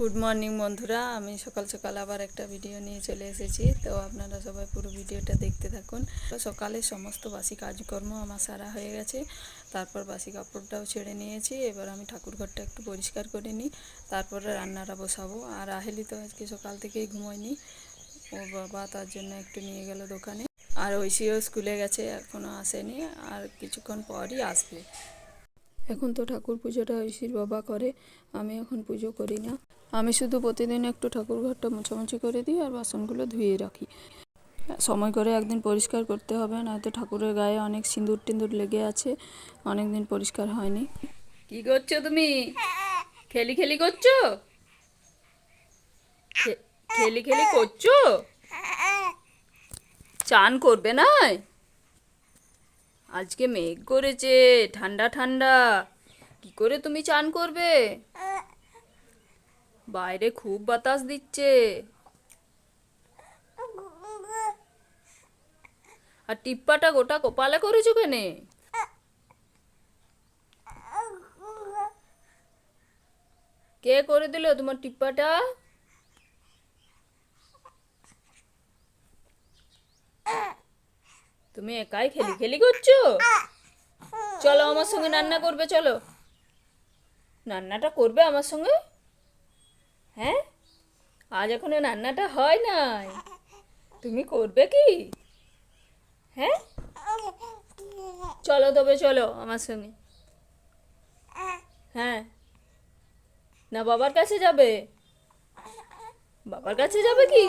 Good morning বন্ধুরা। আমি সকাল সকাল আবার একটা ভিডিও নিয়ে চলে এসেছি। তো আপনারা সবাই পুরো ভিডিওটা দেখতে থাকুন। সকালে সমস্ত বাসি কাজকর্ম আমার সারা হয়ে গেছে। তারপর বাসি কাপড়টাও ছেড়ে নিয়েছি। এবার আমি ঠাকুর ঘরটা একটু পরিষ্কার করে নিই। তারপরে রান্নাটা বসাবো। আর আহেলি তো আজকে সকাল থেকেই ঘুমোয়নি। ও বাবা তার জন্য একটু নিয়ে গেল দোকানে। আর ঐশীও স্কুলে গেছে এখনও আসেনি। আর কিছুক্ষণ পরই আসবে। এখন তো ঠাকুর পুজোটা ঐশীর বাবা করে, আমি এখন পুজো করি না। আমি শুধু প্রতিদিন একটু ঠাকুর ঘরটা মোছামুছি করে দিই আর বাসনগুলো ধুয়ে রাখি। সময় করে একদিন পরিষ্কার করতে হবে, নয়তো ঠাকুরের গায়ে অনেক সিঁদুর টিন্দুর লেগে আছে অনেক দিন পরিষ্কার হয়নি। কি করছ তুমি? খেলি খেলি করছ? খেলি খেলি করছ? চান করবে না আজকে মেঘ করেছে, ঠান্ডা ঠান্ডা। কি করে তুমি চান করবে? বাইরে খুব বাতাস দিচ্ছে। আর টিপ্পাটা গোটা কপালে করেছ কেনে? কে করে দিল তোমার টিপ্পাটা? তুমি একাই খেলি খেলি করছ? চলো আমার সঙ্গে রান্না করবে, চলো। রান্নাটা করবে আমার সঙ্গে? হ্যাঁ? আজ এখনও রান্নাটা হয় নাই। তুমি করবে কি? হ্যাঁ? চলো তবে চলো আমার সঙ্গে। হ্যাঁ। না, বাবার কাছে যাবে? বাবার কাছে যাবে কি?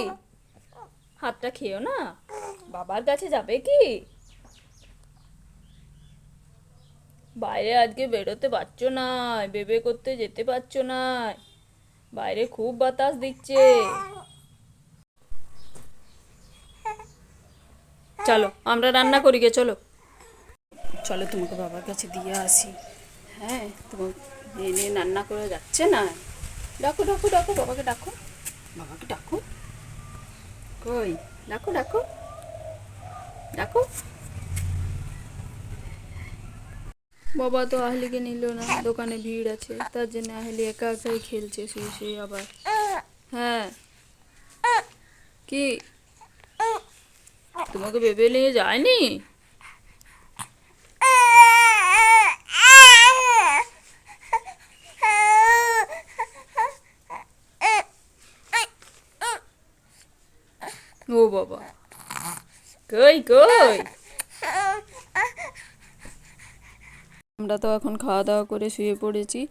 হাতটা খেয়েও না? বাবার কাছে যাবে কি? বাইরে আজকে বেরোতে পারছ না বেবে করতে যেতে পারছ না। বাইরে খুব বাতাস দিচ্ছে। চলো, আমরা রান্না করি গে, চলো। চলো, তোমাকে বাবার কাছে দিয়ে আসি। হ্যাঁ তোমার নিয়ে রান্না করে যাচ্ছে না? ডাকো ডাকো ডাকো, বাবাকে ডাকো। বাবাকে ডাকো? কই? ডাকো ডাকো। ডাকো বাবা তো আহলিকে নিল না, দোকানে ভিড় আছে, তার জন্য আহলি একা একাই খেলছে শুয়ে শুয়ে আবার। হ্যাঁ। কি? তোমাকে ভেবে নিয়ে যায়নি? ও বাবা। কই কই? আমরা তো এখন খাওয়া দাওয়া করে শুয়ে পড়েছি,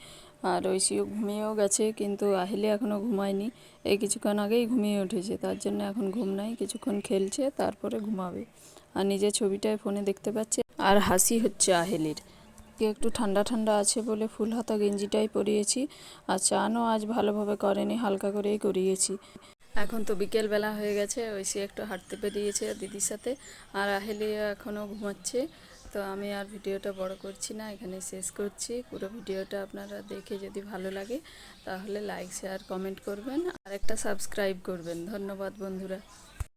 আর ওই ঐশীও ঘুমিয়েও গেছে, কিন্তু আহিলে এখনও ঘুমায়নি। এই কিছুক্ষণ আগেই ঘুমিয়ে উঠেছে, তার জন্য এখন ঘুম নাই, কিছুক্ষণ খেলছে, তারপরে ঘুমাবে। আর নিজের ছবিটায় ফোনে দেখতে পাচ্ছে, আর হাসি হচ্ছে আহেলির। একটু ঠান্ডা ঠান্ডা আছে বলে ফুল হাতা গেঞ্জিটাই পরিয়েছি, আর চানও আজ ভালোভাবে করেনি, হালকা করেই করিয়েছি। এখন তো বিকেলবেলা হয়ে গেছে ঐশী একটু হাঁটতে বেরিয়েছে দিদির সাথে আর আহেলি এখনও ঘুমাচ্ছে। তো আমি আর ভিডিওটা বড় করছি না এখানে শেষ করছি। পুরো ভিডিওটা আপনারা দেখে যদি ভালো লাগে, তাহলে লাইক, শেয়ার, কমেন্ট করবেন। আর একটা সাবস্ক্রাইব করবেন। ধন্যবাদ বন্ধুরা।